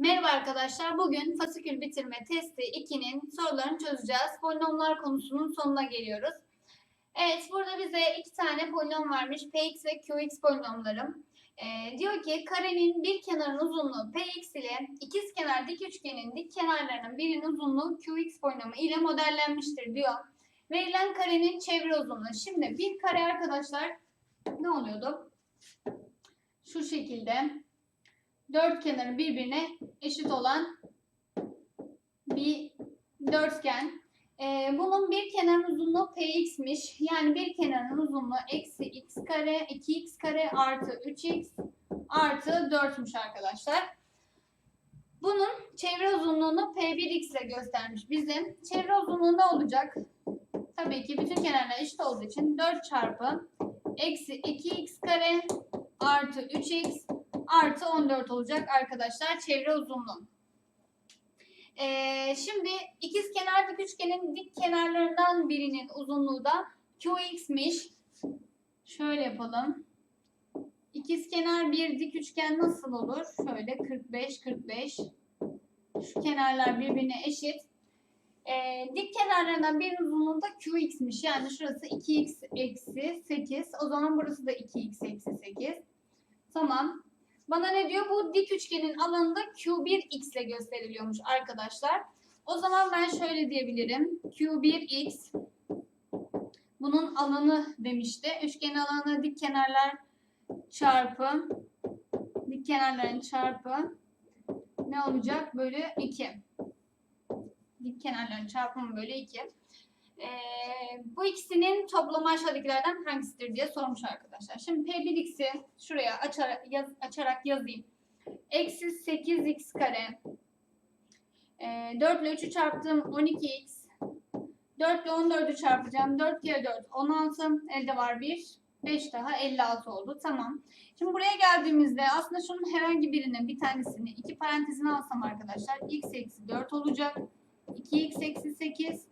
Merhaba arkadaşlar. Bugün fasikül bitirme testi 2'nin sorularını çözeceğiz. Polinomlar konusunun sonuna geliyoruz. Evet, burada bize iki tane polinom vermiş. Px ve qx polinomlarım. Ee, diyor ki karenin bir kenarın uzunluğu px ile ikizkenar dik üçgenin dik kenarlarının birinin uzunluğu qx polinomu ile modellenmiştir diyor. Verilen karenin çevre uzunluğu. Şimdi bir kare arkadaşlar ne oluyordu? Şu şekilde dört kenarı birbirine eşit olan bir dörtgen. Ee, bunun bir kenarın uzunluğu px'miş. Yani bir kenarın uzunluğu eksi x kare, 2x kare artı 3x artı 4'müş arkadaşlar. Bunun çevre uzunluğunu p1x ile göstermiş bize. Çevre uzunluğu ne olacak? Tabii ki bütün kenarlar eşit olduğu için 4 çarpı eksi 2x kare artı 3x artı 14 olacak arkadaşlar çevre uzunluğu. Ee, şimdi ikiz kenarlık üçgenin dik kenarlarından birinin uzunluğu da qx'miş. Şöyle yapalım. İkiz kenar bir dik üçgen nasıl olur? Şöyle 45 45. Şu kenarlar birbirine eşit. Ee, dik kenarlarından birinin uzunluğu da qx'miş. Yani şurası 2x eksi 8. O zaman burası da 2x eksi 8. Tamam. Bana ne diyor? Bu dik üçgenin alanında Q1x ile gösteriliyormuş arkadaşlar. O zaman ben şöyle diyebilirim. Q1x bunun alanı demişti. Üçgenin alanı dik kenarlar çarpı dik kenarların çarpı ne olacak? Bölü 2. Dik kenarların çarpımı bölü 2. Ee, bu ikisinin toplamı aşağıdakilerden hangisidir diye sormuş arkadaşlar. Şimdi P1x'i şuraya açarak, yaz, açarak yazayım. Eksi 8x kare. Ee, 4 ile 3'ü çarptım 12x. 4 ile 14'ü çarpacağım. 4 kere 4 16. Elde var 1. 5 daha 56 oldu. Tamam. Şimdi buraya geldiğimizde aslında şunun herhangi birinin bir tanesini iki parantezine alsam arkadaşlar x eksi 4 olacak. 2x eksi 8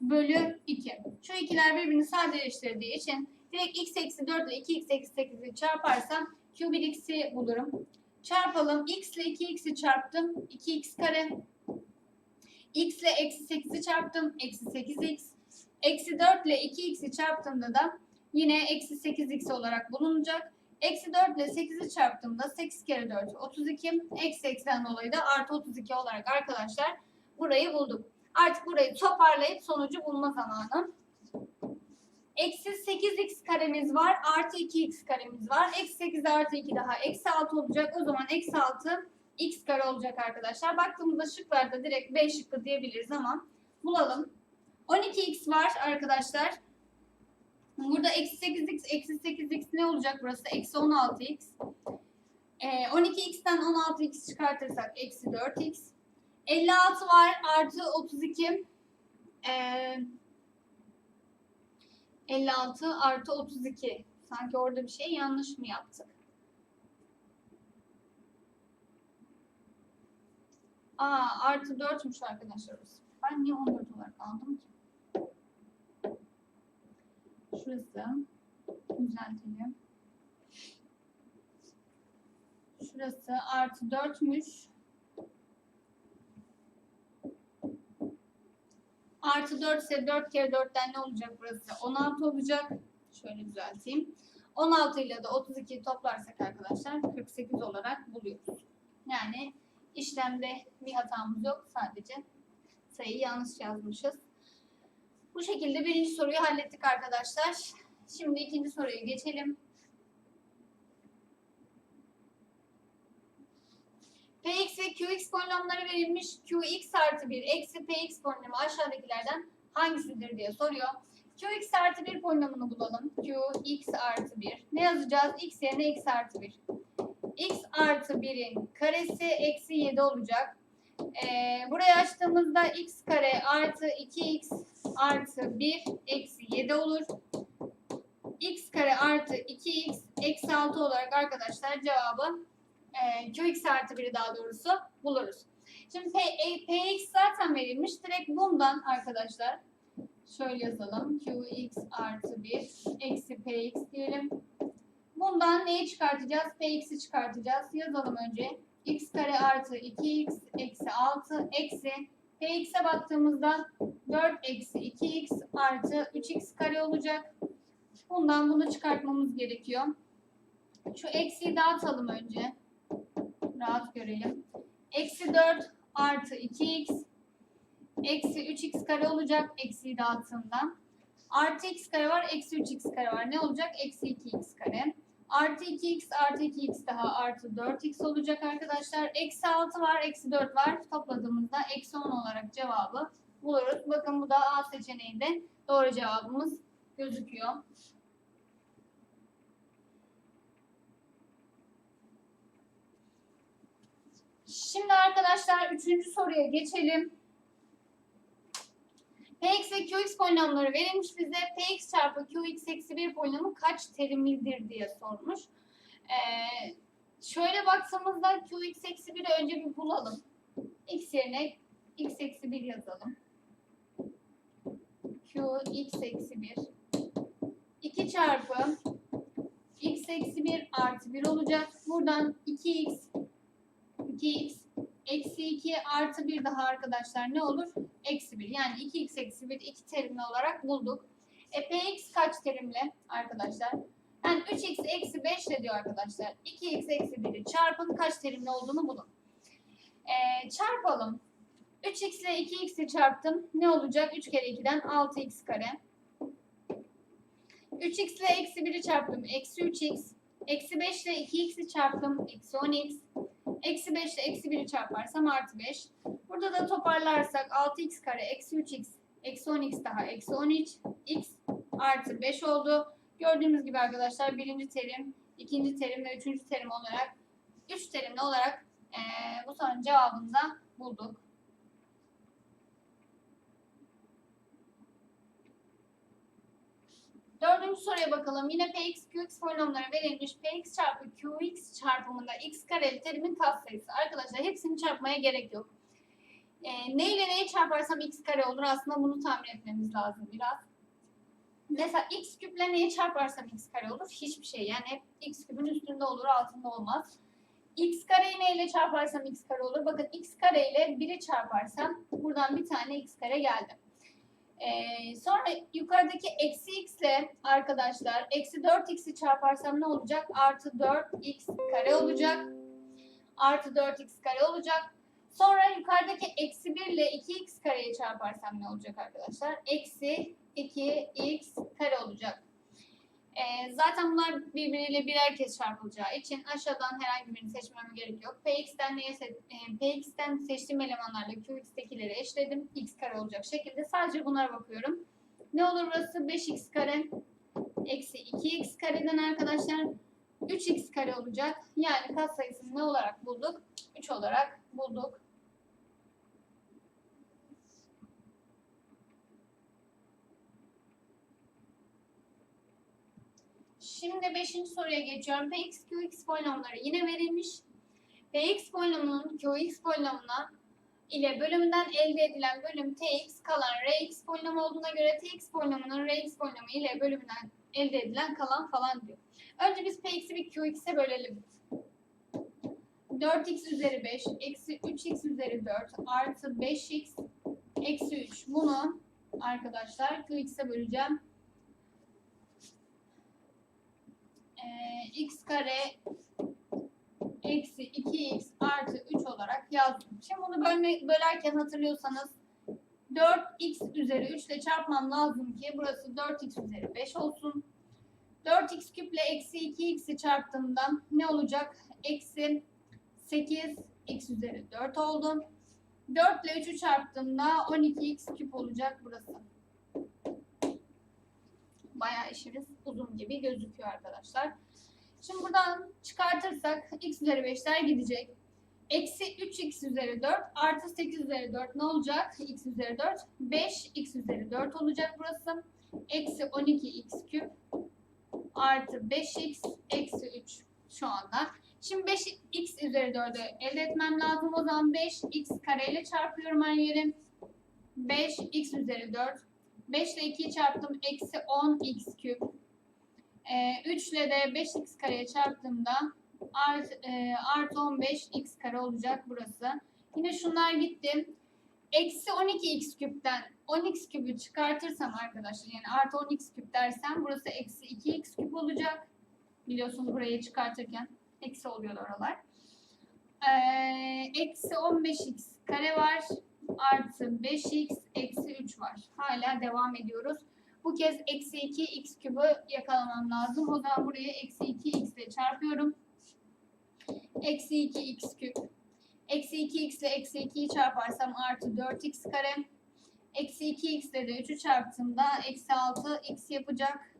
bölü 2. Şu ikiler birbirini sadeleştirdiği için direkt x eksi 4 ile 2x eksi 8'i çarparsam q1x'i bulurum. Çarpalım. x ile 2x'i çarptım. 2x kare. x ile eksi 8'i çarptım. Eksi 8x. Eksi 4 ile 2x'i çarptığımda da yine eksi 8x olarak bulunacak. Eksi 4 ile 8'i çarptığımda 8 kere 4 32. Eksi 80 dolayı da artı 32 olarak arkadaşlar burayı bulduk. Artık burayı toparlayıp sonucu bulma zamanı. Eksi 8x karemiz var. Artı 2x karemiz var. Eksi 8 artı 2 daha eksi 6 olacak. O zaman eksi 6 x kare olacak arkadaşlar. Baktığımızda şıklarda direkt B şıkkı diyebiliriz ama bulalım. 12x var arkadaşlar. Burada eksi 8x, eksi 8x ne olacak burası? Eksi 16x. Ee, 12x'ten 16x çıkartırsak eksi 4x. 56 var artı 32. Ee, 56 artı 32. Sanki orada bir şey yanlış mı yaptık? Aa artı 4'müş arkadaşlar. Ben niye 14 olarak aldım ki? Şurası. Düzeltelim. Şurası artı 4'müş. Artı 4 ise 4 kere 4'ten ne olacak burası? 16 olacak. Şöyle düzelteyim. 16 ile de 32'yi toplarsak arkadaşlar 48 olarak buluyoruz. Yani işlemde bir hatamız yok. Sadece sayıyı yanlış yazmışız. Bu şekilde birinci soruyu hallettik arkadaşlar. Şimdi ikinci soruya geçelim. Px ve Qx polinomları verilmiş. Qx artı 1 eksi Px polinomu aşağıdakilerden hangisidir diye soruyor. Qx artı 1 polinomunu bulalım. Qx artı 1. Ne yazacağız? X yerine x artı 1. x artı 1'in karesi eksi 7 olacak. Ee, burayı açtığımızda x kare artı 2x artı 1 eksi 7 olur. x kare artı 2x eksi 6 olarak arkadaşlar cevabı e, Qx artı 1'i daha doğrusu buluruz. Şimdi P, e, Px zaten verilmiş. Direkt bundan arkadaşlar şöyle yazalım. Qx artı 1 eksi Px diyelim. Bundan neyi çıkartacağız? Px'i çıkartacağız. Yazalım önce. x kare artı 2x eksi 6 eksi px'e baktığımızda 4 eksi 2x artı 3x kare olacak. Bundan bunu çıkartmamız gerekiyor. Şu eksiyi dağıtalım önce. Rahat görelim. Eksi 4 artı 2x eksi 3x kare olacak eksiyi dağıttığımda. Artı x kare var, eksi 3x kare var. Ne olacak? Eksi 2x kare. Artı 2x artı 2x daha artı 4x olacak arkadaşlar. Eksi 6 var, eksi 4 var. Topladığımızda eksi 10 olarak cevabı buluruz. Bakın bu da A seçeneğinde doğru cevabımız gözüküyor. Şimdi arkadaşlar üçüncü soruya geçelim. Px ve Qx polinomları verilmiş bize. Px çarpı Qx eksi 1 polinomu kaç terimlidir diye sormuş. Ee, şöyle baksamızda Qx eksi 1'i önce bir bulalım. X yerine x eksi 1 yazalım. Qx eksi 1. 2 çarpı x eksi 1 artı 1 olacak. Buradan 2x 2x eksi 2 artı 1 daha arkadaşlar ne olur? Eksi 1. Yani 2x eksi 1 iki terimli olarak bulduk. E px kaç terimli arkadaşlar? Yani 3x eksi 5 de diyor arkadaşlar. 2x eksi 1'i çarpın kaç terimli olduğunu bulun. E, çarpalım. 3x ile 2x'i çarptım. Ne olacak? 3 kere 2'den 6x kare. 3x ile eksi 1'i çarptım. Eksi 3x. Eksi 5 ile 2x'i çarptım. Eksi 10x. Eksi 5 ile eksi 1'i çarparsam artı 5. Burada da toparlarsak 6x kare eksi 3x eksi 10x daha eksi 13 x artı 5 oldu. Gördüğümüz gibi arkadaşlar birinci terim, ikinci terim ve üçüncü terim olarak üç terimli olarak eee, bu sorunun cevabını da bulduk. Dördüncü soruya bakalım. Yine Px, Qx polinomları verilmiş. Px çarpı Qx çarpımında x kareli terimin katsayısı. Arkadaşlar hepsini çarpmaya gerek yok. E, ne ile neyi çarparsam x kare olur. Aslında bunu tahmin etmemiz lazım biraz. Mesela x küple neyi çarparsam x kare olur? Hiçbir şey. Yani hep x küpün üstünde olur, altında olmaz. x kareyi neyle çarparsam x kare olur? Bakın x kare ile 1'i çarparsam buradan bir tane x kare geldi. Ee, sonra yukarıdaki eksi x ile arkadaşlar eksi 4x'i çarparsam ne olacak? Artı 4x kare olacak. Artı 4x kare olacak. Sonra yukarıdaki eksi 1 ile 2x kareyi çarparsam ne olacak arkadaşlar? Eksi 2x kare olacak. Ee, zaten bunlar birbiriyle birer kez çarpılacağı için aşağıdan herhangi birini seçmeme gerek yok. Px'ten neye se e, Px'ten seçtiğim elemanlarla Qx'tekileri eşledim. x kare olacak şekilde. Sadece bunlara bakıyorum. Ne olur burası? 5x kare eksi 2x kareden arkadaşlar 3x kare olacak. Yani katsayısını ne olarak bulduk? 3 olarak bulduk. Şimdi 5. soruya geçiyorum. Px, Qx polinomları yine verilmiş. Px polinomunun Qx polinomuna ile bölümünden elde edilen bölüm Tx kalan Rx polinom olduğuna göre Tx polinomunun Rx polinomu ile bölümünden elde edilen kalan falan diyor. Önce biz Px'i bir Qx'e bölelim. 4x üzeri 5 eksi 3x üzeri 4 artı 5x eksi 3. Bunu arkadaşlar Qx'e böleceğim. Ee, x kare eksi 2x artı 3 olarak yazdım. Şimdi bunu bölme, bölerken hatırlıyorsanız 4x üzeri 3 ile çarpmam lazım ki burası 4x üzeri 5 olsun. 4x küple eksi 2x'i çarptığımda ne olacak? Eksi 8 x üzeri 4 oldu. 4 ile 3'ü çarptığımda 12x küp olacak burası. Bayağı işimiz uzun gibi gözüküyor arkadaşlar. Şimdi buradan çıkartırsak x üzeri 5'ler gidecek. Eksi 3x üzeri 4 artı 8 üzeri 4 ne olacak? x üzeri 4. 5 x üzeri 4 olacak burası. Eksi 12x küp artı 5x eksi 3 şu anda. Şimdi 5x üzeri 4'ü elde etmem lazım. O zaman 5x kareyle çarpıyorum her yeri. 5x üzeri 4. 5 ile 2'yi çarptım. Eksi 10x küp. Ee, 3 ile de 5x kareye çarptığımda Art, e, artı 15 x kare olacak burası. Yine şunlar gitti. Eksi 12 x küpten 10x küpü çıkartırsam arkadaşlar yani artı 10x küp dersem burası eksi 2x küp olacak. Biliyorsunuz burayı çıkartırken eksi oluyor oralar. Ee, eksi 15x kare var. Artı 5x eksi 3 var. Hala devam ediyoruz. Bu kez eksi 2 x kübü yakalamam lazım. O zaman buraya eksi 2 x ile çarpıyorum. Eksi 2 x küp. Eksi 2 x ile eksi 2'yi çarparsam artı 4x kare. Eksi 2 x ile de 3'ü çarptığımda eksi 6 x yapacak.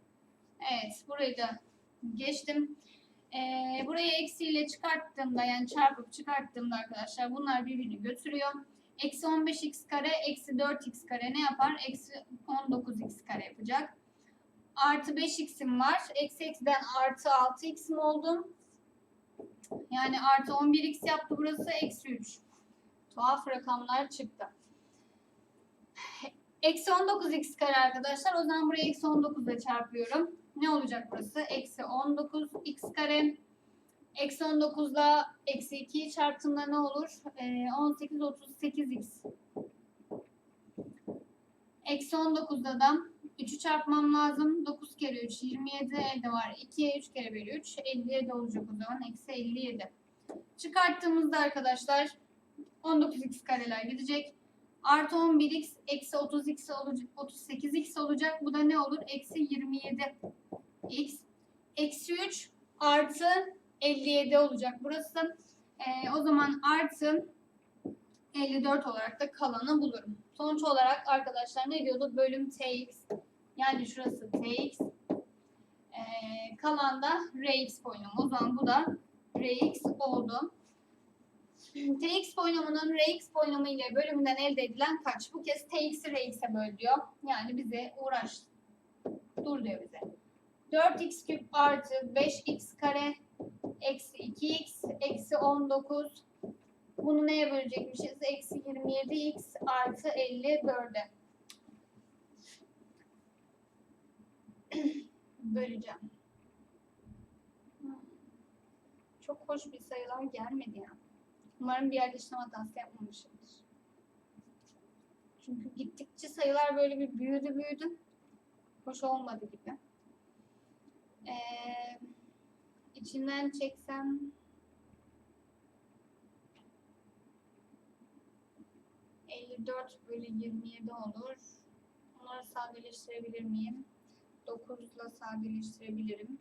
Evet burayı da geçtim. Ee, burayı eksiyle çıkarttığımda yani çarpıp çıkarttığımda arkadaşlar bunlar birbirini götürüyor. Eksi 15x kare eksi 4x kare ne yapar? Eksi 19x kare yapacak. Artı 5x'im var. Eksi eksiden artı 6x'im oldu. Yani artı 11x yaptı burası. Eksi 3. Tuhaf rakamlar çıktı. Eksi 19x kare arkadaşlar. O zaman buraya eksi 19 ile çarpıyorum. Ne olacak burası? Eksi 19x kare. Eksi 19 ile eksi 2'yi çarptığımda ne olur? Ee, 18, 38x. Eksi 19'da da 3'ü çarpmam lazım. 9 kere 3, 27 elde var. 2'ye 3 kere bölü 3, 57 olacak o zaman. Eksi 57. Çıkarttığımızda arkadaşlar 19x kareler gidecek. Artı 11x eksi 30x olacak, 38x olacak. Bu da ne olur? Eksi 27x. Eksi 3 artı 57 olacak burası. Ee, o zaman artı 54 olarak da kalanı bulurum. Sonuç olarak arkadaşlar ne diyordu? Bölüm tx. Yani şurası tx. Ee, kalan da rx polinomu. O zaman bu da rx oldu. Tx polinomunun Rx polinomu ile bölümünden elde edilen kaç? Bu kez Tx'i Rx'e böl diyor. Yani bize uğraş. Dur diyor bize. 4x küp artı 5x kare eksi 2x eksi 19 bunu neye bölecekmişiz? Eksi 27x artı 54'e. Böleceğim. Çok hoş bir sayılar gelmedi ya. Umarım bir işlem hatası yapmamışımdır. Çünkü gittikçe sayılar böyle bir büyüdü büyüdü. Hoş olmadı gibi. Ee, içinden çeksem ...54 bölü 27 olur. Onları sadeleştirebilir miyim? 9 ile sadeleştirebilirim.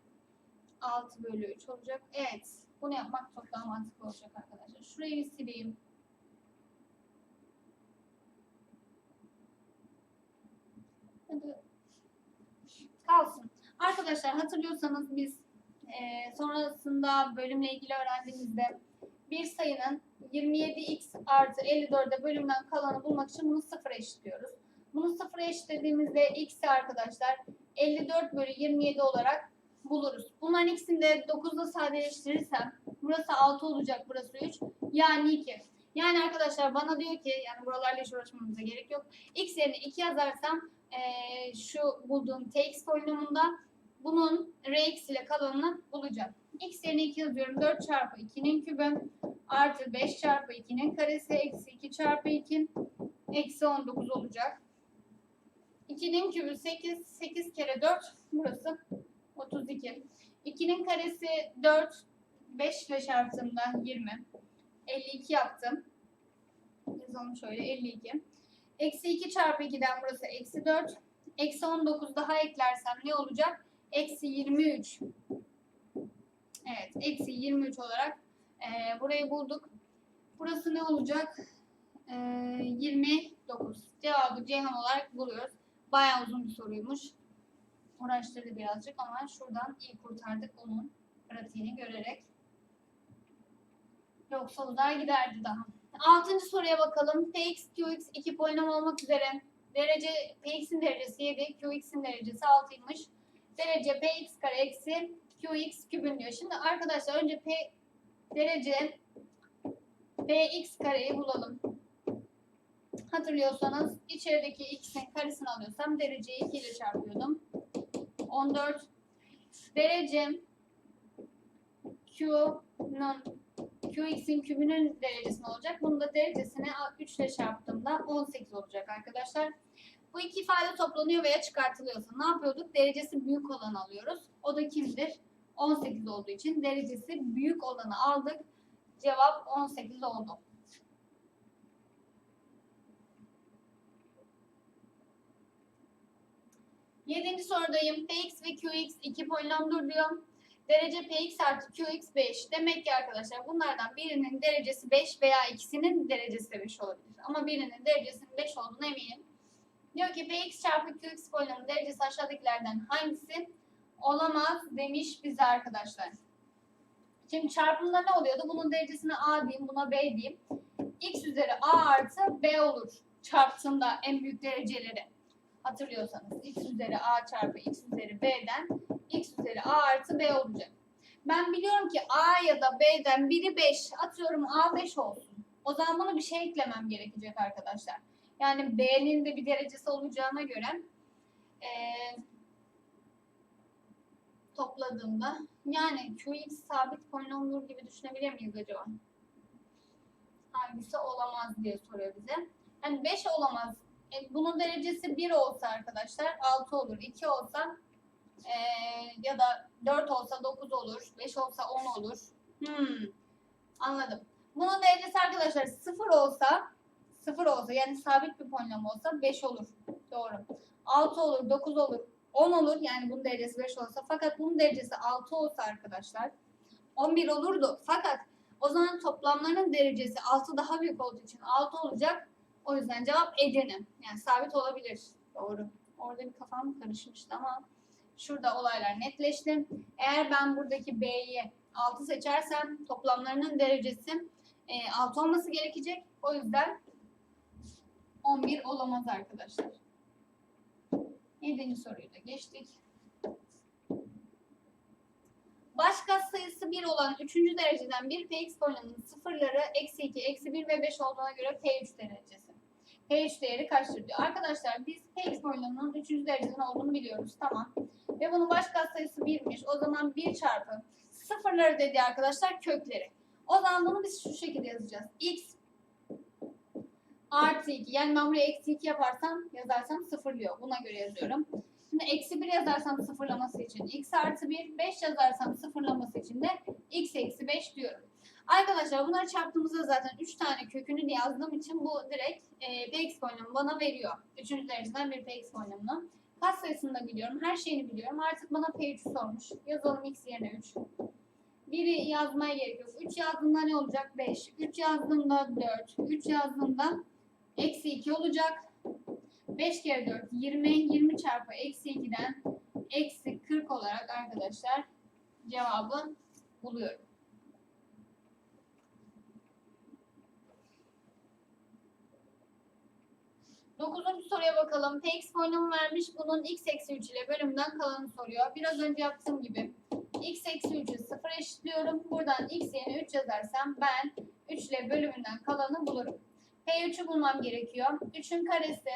6 bölü 3 olacak. Evet. Bunu yapmak çok daha mantıklı olacak arkadaşlar. Şurayı bir sileyim. Hadi. Kalsın. Arkadaşlar hatırlıyorsanız biz e, sonrasında bölümle ilgili öğrendiğimizde bir sayının 27x artı 54'e bölümden kalanı bulmak için bunu sıfıra eşitliyoruz. Bunu sıfıra eşitlediğimizde x'i arkadaşlar 54 bölü 27 olarak buluruz. Bunların ikisini de 9 ile sadeleştirirsem burası 6 olacak, burası 3. Yani 2. Yani arkadaşlar bana diyor ki yani buralarla hiç uğraşmamıza gerek yok. X yerine 2 yazarsam ee, şu bulduğum tx polinomunda bunun rx ile kalanını bulacağım. x yerine 2 yazıyorum. 4 çarpı 2'nin kübü artı 5 çarpı 2'nin karesi eksi 2 çarpı 2 eksi 19 olacak. 2'nin kübü 8. 8 kere 4 burası 32. 2'nin karesi 4. 5 ile çarptığımda 20. 52 yaptım. Yazalım şöyle 52. Eksi 2 çarpı 2'den burası eksi 4. Eksi 19 daha eklersem ne olacak? Eksi 23. Evet. Eksi 23 olarak e, burayı bulduk. Burası ne olacak? E, 29. Cevabı Ceyhan olarak buluyoruz. Bayağı uzun bir soruymuş. Uğraştırdı birazcık ama şuradan iyi kurtardık onun pratiğini görerek. Yoksa uzar giderdi daha. Altıncı soruya bakalım. Px, Qx iki polinom olmak üzere. Derece Px'in derecesi 7, Qx'in derecesi 6'ymış. Derece Px kare eksi Qx kübün diyor. Şimdi arkadaşlar önce P derece Px kareyi bulalım. Hatırlıyorsanız içerideki x'in karesini alıyorsam dereceyi 2 ile çarpıyordum. 14 derece Q Qx'in kübünün derecesi ne olacak? Bunun da derecesini 3 ile çarptığımda 18 olacak arkadaşlar. Bu iki ifade toplanıyor veya çıkartılıyorsa ne yapıyorduk? Derecesi büyük olanı alıyoruz. O da kimdir? 18 olduğu için derecesi büyük olanı aldık. Cevap 18 oldu. Yedinci sorudayım. Px ve Qx iki polinomdur diyor. Derece Px artı Qx 5. Demek ki arkadaşlar bunlardan birinin derecesi 5 veya ikisinin derecesi de 5 olabilir. Ama birinin derecesinin 5 olduğunu eminim. Diyor ki Px çarpı Qx polinomun derecesi aşağıdakilerden hangisi olamaz demiş bize arkadaşlar. Şimdi çarpımda ne oluyordu? Bunun derecesine a diyeyim, buna b diyeyim. x üzeri a artı b olur. Çarptığımda en büyük dereceleri hatırlıyorsanız x üzeri a çarpı x üzeri b'den x üzeri a artı b olacak. Ben biliyorum ki a ya da b'den biri 5. Atıyorum a 5 olsun. O zaman buna bir şey eklemem gerekecek arkadaşlar. Yani b'nin de bir derecesi olacağına göre ee, topladığımda yani qx sabit polinomdur gibi düşünebilir miyiz acaba? Hangisi olamaz diye soruyor bize. Yani 5 olamaz. E, bunun derecesi 1 olsa arkadaşlar 6 olur. 2 olsa e, ya da 4 olsa 9 olur. 5 olsa 10 olur. Hmm, anladım. Bunun derecesi arkadaşlar 0 olsa 0 olsa yani sabit bir polinom olsa 5 olur. Doğru. 6 olur, 9 olur, 10 olur. Yani bunun derecesi 5 olsa. Fakat bunun derecesi 6 olsa arkadaşlar 11 olurdu. Fakat o zaman toplamlarının derecesi 6 daha büyük olduğu için 6 olacak. O yüzden cevap Edirne. Yani sabit olabilir. Doğru. Orada bir kafam karışmıştı ama şurada olaylar netleşti. Eğer ben buradaki B'yi 6 seçersem toplamlarının derecesi e, 6 olması gerekecek. O yüzden 11 olamaz arkadaşlar. 7. soruyu da geçtik. Baş sayısı 1 olan 3. dereceden bir px polinomunun sıfırları eksi 2, eksi 1 ve 5 olduğuna göre p3 derecesi. p3 değeri kaçtır diyor. Arkadaşlar biz px polinomunun 3. dereceden olduğunu biliyoruz. Tamam. Ve bunun baş sayısı 1'miş. O zaman 1 çarpı sıfırları dedi arkadaşlar kökleri. O zaman bunu biz şu şekilde yazacağız. x artı 2. Yani ben buraya eksi 2 yaparsam yazarsam sıfırlıyor. Buna göre yazıyorum. Şimdi eksi 1 yazarsam sıfırlaması için x artı 1, 5 yazarsam sıfırlaması için de x eksi 5 diyorum. Arkadaşlar bunları çarptığımızda zaten 3 tane kökünü yazdığım için bu direkt e, px polinomu bana veriyor. 3. dereceden bir px polinomunu. Kat sayısını da biliyorum. Her şeyini biliyorum. Artık bana p3'ü sormuş. Yazalım x yerine 3. 1'i yazmaya gerek yok. 3 yazdığımda ne olacak? 5. 3 yazdığımda 4. 3 yazdığımda eksi 2 olacak. 5 kere 4 20. 20 çarpı eksi 2'den eksi 40 olarak arkadaşlar cevabı buluyorum. Dokuzuncu soruya bakalım. Px polinomu vermiş. Bunun x eksi 3 ile bölümden kalanı soruyor. Biraz önce yaptığım gibi x eksi 3'ü 0 eşitliyorum. Buradan x yerine 3 yazarsam ben 3 ile bölümünden kalanı bulurum. P3'ü bulmam gerekiyor. 3'ün karesi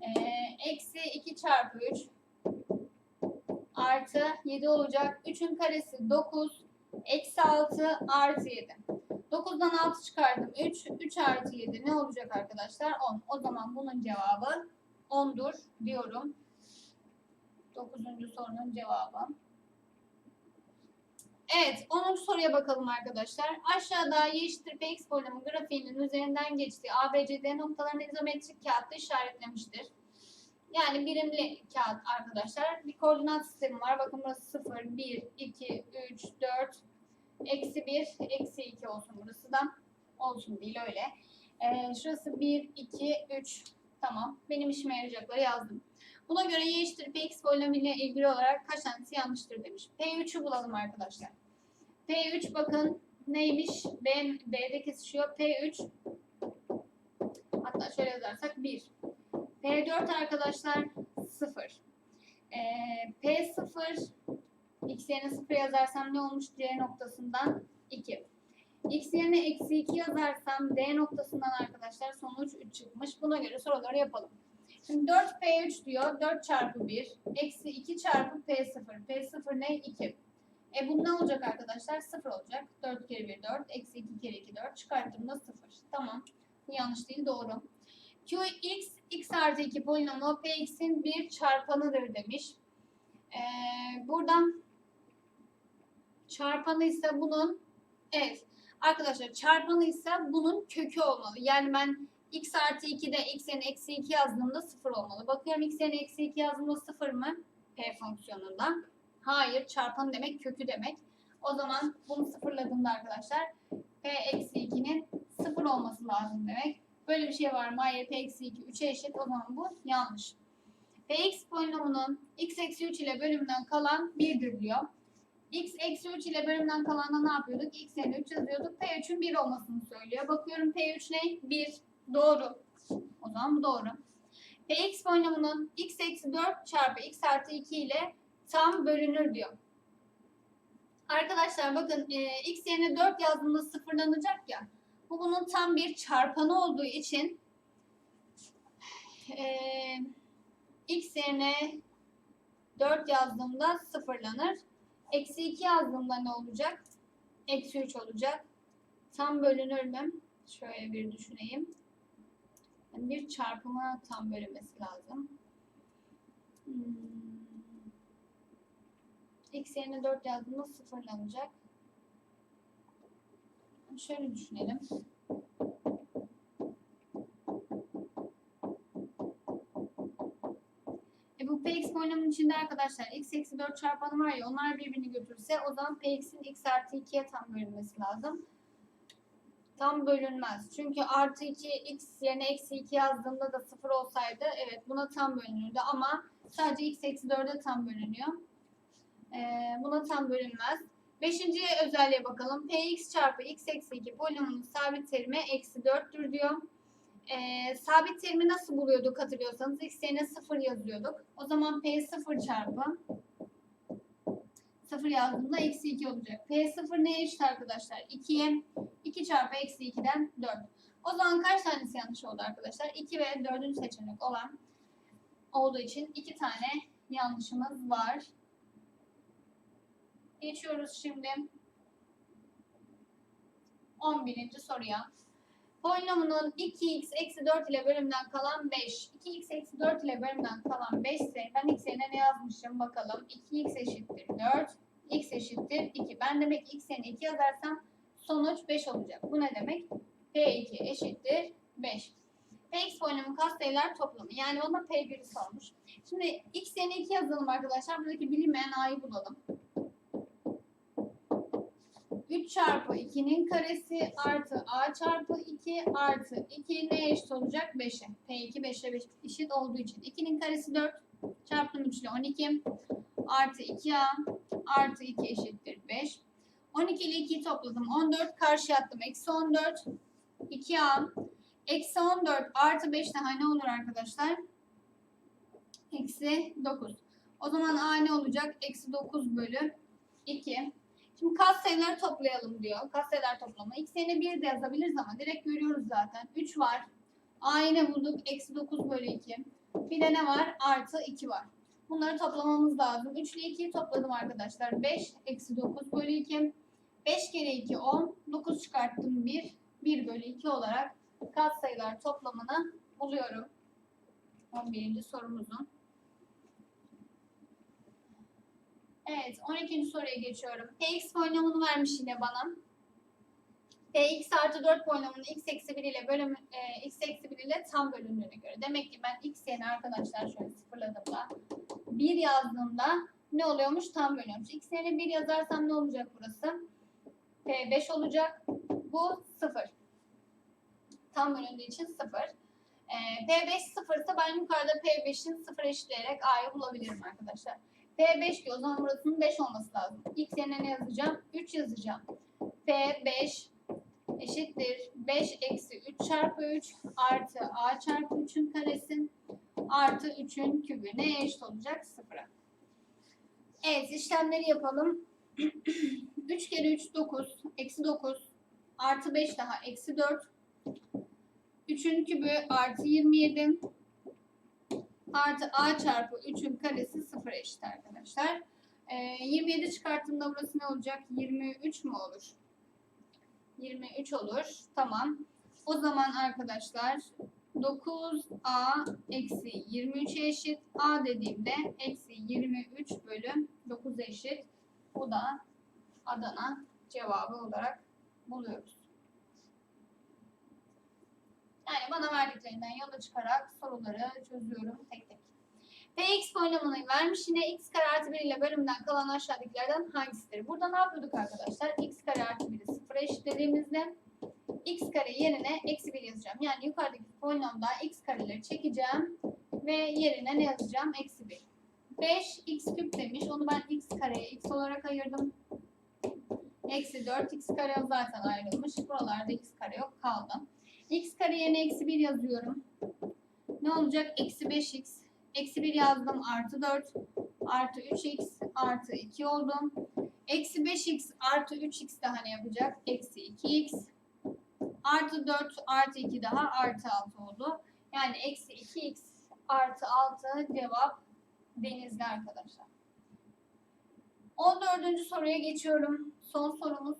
ee, eksi 2 çarpı 3 artı 7 olacak. 3'ün karesi 9 eksi 6 artı 7. 9'dan 6 çıkardım. 3. 3 artı 7 ne olacak arkadaşlar? 10. O zaman bunun cevabı 10'dur diyorum. 9. sorunun cevabı. Evet, 10. soruya bakalım arkadaşlar. Aşağıda y eşittir px polinomu grafiğinin üzerinden geçtiği ABCD noktalarını izometrik kağıtta işaretlemiştir. Yani birimli kağıt arkadaşlar. Bir koordinat sistemi var. Bakın burası 0, 1, 2, 3, 4, eksi 1, eksi 2 olsun burası da. Olsun değil öyle. Ee, şurası 1, 2, 3. Tamam. Benim işime yarayacakları yazdım. Buna göre y eşittir px polinomu ile ilgili olarak kaç tanesi yanlıştır demiş. P3'ü bulalım arkadaşlar. P3 bakın neymiş? B, B'de kesişiyor. P3 hatta şöyle yazarsak 1. P4 arkadaşlar 0. Ee, P0 x yerine 0 yazarsam ne olmuş? C noktasından 2. X yerine eksi 2 yazarsam D noktasından arkadaşlar sonuç 3 çıkmış. Buna göre soruları yapalım. Şimdi 4P3 diyor. 4 çarpı 1. Eksi 2 çarpı P0. P0 ne? 2. E bu ne olacak arkadaşlar? 0 olacak. 4 kere 1 4. Eksi 2 kere 2 4. Çıkarttığımda 0. Tamam. Bu yanlış değil doğru. Qx x artı 2 polinomu px'in bir çarpanıdır demiş. Ee, buradan çarpanı ise bunun evet arkadaşlar çarpanı ise bunun kökü olmalı. Yani ben x artı 2'de x'in eksi 2 yazdığımda 0 olmalı. Bakıyorum x'in eksi 2 yazdığımda 0 mı? P fonksiyonunda. Hayır çarpanı demek kökü demek. O zaman bunu sıfırladığımda arkadaşlar P eksi 2'nin 0 olması lazım demek. Böyle bir şey var mı? Hayır P eksi 2 3'e eşit. O zaman bu yanlış. Px polinomunun x eksi 3 ile bölümünden kalan 1'dir diyor. x eksi 3 ile bölümden kalanda ne yapıyorduk? x yerine 3 yazıyorduk. P3'ün 1 olmasını söylüyor. Bakıyorum P3 ne? 1. Doğru. O zaman bu doğru. Px polinomunun x eksi 4 çarpı x artı 2 ile tam bölünür diyor. Arkadaşlar bakın e, x yerine 4 yazdığımda sıfırlanacak ya. Bu bunun tam bir çarpanı olduğu için e, x yerine 4 yazdığımda sıfırlanır. Eksi 2 yazdığımda ne olacak? Eksi 3 olacak. Tam bölünür mü? Şöyle bir düşüneyim. Yani bir çarpıma tam bölünmesi lazım. Hmm. X yerine 4 yazdığımda sıfırlanacak. Şöyle düşünelim. E bu px polinomun içinde arkadaşlar x eksi 4 çarpanı var ya onlar birbirini götürse o zaman px'in x artı 2'ye tam bölünmesi lazım. Tam bölünmez. Çünkü artı 2 x yerine eksi 2 yazdığımda da 0 olsaydı evet buna tam bölünürdü ama sadece x eksi 4'e tam bölünüyor. Ee, buna tam bölünmez. Beşinci özelliğe bakalım. Px çarpı x eksi 2 polinomunun sabit terimi eksi 4'tür diyor. Ee, sabit terimi nasıl buluyorduk hatırlıyorsanız x yerine 0 yazıyorduk. O zaman p0 çarpı 0 yazdığımda eksi 2 olacak. P0 neye eşit arkadaşlar? 2'ye 2 çarpı eksi 2'den 4. O zaman kaç tanesi yanlış oldu arkadaşlar? 2 ve 4. seçenek olan olduğu için 2 tane yanlışımız var. Geçiyoruz şimdi 11. soruya. Polinomunun 2x eksi 4 ile bölümden kalan 5. 2x eksi 4 ile bölümden kalan 5 ise ben x yerine ne yazmışım bakalım. 2x eşittir 4. x eşittir 2. Ben demek x yerine 2 yazarsam sonuç 5 olacak. Bu ne demek? P2 eşittir 5. Px polinomun katsayılar toplamı. Yani ona P1'i sormuş. Şimdi x yerine 2 yazalım arkadaşlar. Buradaki bilinmeyen a'yı bulalım. 3 çarpı 2'nin karesi artı a çarpı 2 artı 2 neye eşit olacak? 5'e. P2 5'e eşit olduğu için. 2'nin karesi 4 çarptım 3 ile 12 artı 2a artı 2 eşittir 5. 12 ile 2'yi topladım. 14 karşıya attım. Eksi 14 2a eksi 14 artı 5 daha ne olur arkadaşlar? Eksi 9. O zaman a ne olacak? Eksi 9 bölü 2. Şimdi katsayıları toplayalım diyor. Katsayılar toplamı. X yerine 1 de yazabiliriz ama direkt görüyoruz zaten. 3 var. A yine bulduk. Eksi 9 bölü 2. Bir de ne var? Artı 2 var. Bunları toplamamız lazım. 3 ile 2'yi topladım arkadaşlar. 5 eksi 9 bölü 2. 5 kere 2 10. 9 çıkarttım 1. 1 bölü 2 olarak katsayılar toplamını buluyorum. 11. sorumuzun. Evet, 12. soruya geçiyorum. Px polinomunu vermiş yine bana. Px artı 4 polinomunun x eksi 1 ile bölüm, e, x eksi 1 ile tam bölündüğüne göre. Demek ki ben x yerine arkadaşlar şöyle sıfırladığımda 1 yazdığımda ne oluyormuş? Tam bölüyormuş. x yerine 1 yazarsam ne olacak burası? P5 olacak. Bu 0. Tam bölündüğü için 0. E, P5 0 ise ben yukarıda P5'in 0 eşitleyerek A'yı bulabilirim arkadaşlar. P5 diyor. O zaman burasının 5 olması lazım. X yerine ne yazacağım? 3 yazacağım. P5 eşittir. 5 eksi 3 çarpı 3 artı A çarpı 3'ün karesi artı 3'ün kübü. Neye eşit olacak? 0'a. Evet işlemleri yapalım. 3 kere 3 9. Eksi 9. Artı 5 daha. Eksi 4. 3'ün kübü artı 27 artı a çarpı 3'ün karesi 0 eşit arkadaşlar. Ee, 27 çıkarttığımda burası ne olacak? 23 mü olur? 23 olur. Tamam. O zaman arkadaşlar 9a eksi 23'e eşit. a dediğimde eksi 23 bölü 9 eşit. Bu da Adana cevabı olarak buluyoruz. Yani bana verdiklerinden yola çıkarak soruları çözüyorum tek tek. Px polinomunu vermiş yine x kare artı 1 ile bölümden kalan aşağıdakilerden hangisidir? Burada ne yapıyorduk arkadaşlar? x kare artı 1'i sıfıra eşitlediğimizde x kare yerine eksi 1 yazacağım. Yani yukarıdaki polinomda x kareleri çekeceğim ve yerine ne yazacağım? Eksi 1. 5 x küp demiş. Onu ben x kareye x olarak ayırdım. Eksi 4 x kare zaten ayrılmış. Buralarda x kare yok kaldı. X kare yerine eksi 1 yazıyorum. Ne olacak? Eksi 5x. Eksi 1 yazdım. Artı 4. Artı 3x. Artı 2 oldum. Eksi 5x artı 3x daha ne yapacak? Eksi 2x. Artı 4 artı 2 daha artı 6 oldu. Yani eksi 2x artı 6 cevap denizli arkadaşlar. 14. soruya geçiyorum. Son sorumuz.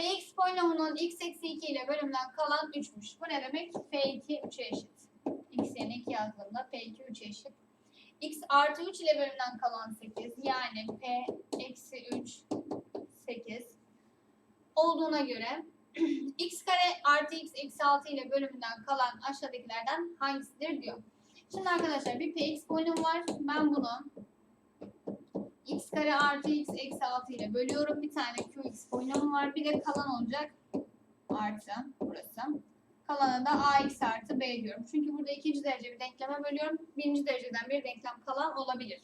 Fx polinomunun x eksi 2 ile bölümden kalan 3'müş. Bu ne demek? F2 3'e eşit. x yerine 2 yazdığımda F2 3'e eşit. x artı 3 ile bölümden kalan 8. Yani P eksi 3 8 olduğuna göre x kare artı x eksi 6 ile bölümünden kalan aşağıdakilerden hangisidir diyor. Şimdi arkadaşlar bir px polinom var. Ben bunu x kare artı x eksi 6 ile bölüyorum. Bir tane qx polinom var. Bir de kalan olacak artı burası. Kalanı da ax artı b diyorum. Çünkü burada ikinci derece bir denkleme bölüyorum. Birinci dereceden bir denklem kalan olabilir.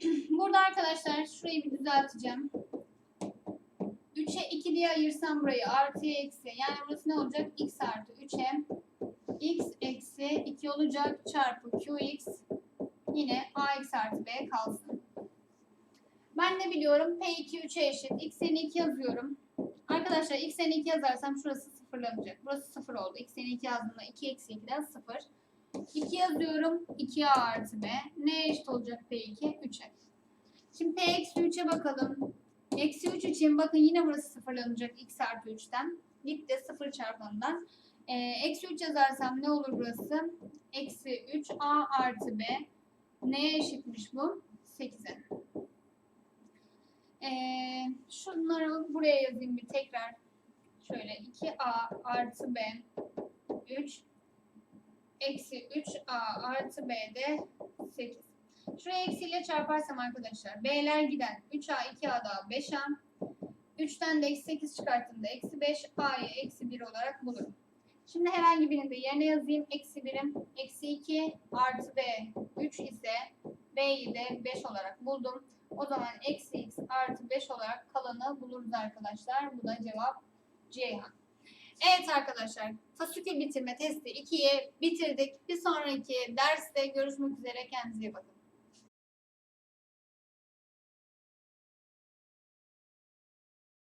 Burada arkadaşlar şurayı bir düzelteceğim. 3'e 2 diye ayırsam burayı artıya eksi. Yani burası ne olacak? x artı 3'e x eksi 2 olacak çarpı qx yine ax artı b kalsın. Ben ne biliyorum? P2 3'e eşit. x yerine 2 yazıyorum. Arkadaşlar x yerine 2 yazarsam şurası sıfırlanacak. Burası 0 oldu. x yerine 2 yazdığımda 2 eksi 2'den 0. 2 yazıyorum. 2a artı b. Neye eşit olacak P2? 3'e. Şimdi P eksi 3'e bakalım. Eksi 3 için bakın yine burası sıfırlanacak x artı 3'ten. Gitti 0 çarpanından. Ee, eksi 3 yazarsam ne olur burası? Eksi 3a artı b. Neye eşitmiş bu? 8'e. Ee, şunları buraya yazayım bir tekrar. Şöyle 2a artı b 3 eksi 3a artı b de 8. Şuraya eksiyle çarparsam arkadaşlar b'ler gider. 3a 2a daha 5a. 3'ten de eksi 8 çıkarttığımda eksi 5 a'yı eksi 1 olarak bulurum. Şimdi herhangi birini de yerine yazayım. Eksi 1'im eksi 2 artı b 3 ise b'yi de 5 olarak buldum. O zaman eksi x artı 5 olarak kalanı buluruz arkadaşlar. Bu da cevap Ceyhan. Evet arkadaşlar fasikül bitirme testi 2'ye bitirdik. Bir sonraki derste görüşmek üzere. Kendinize bakın.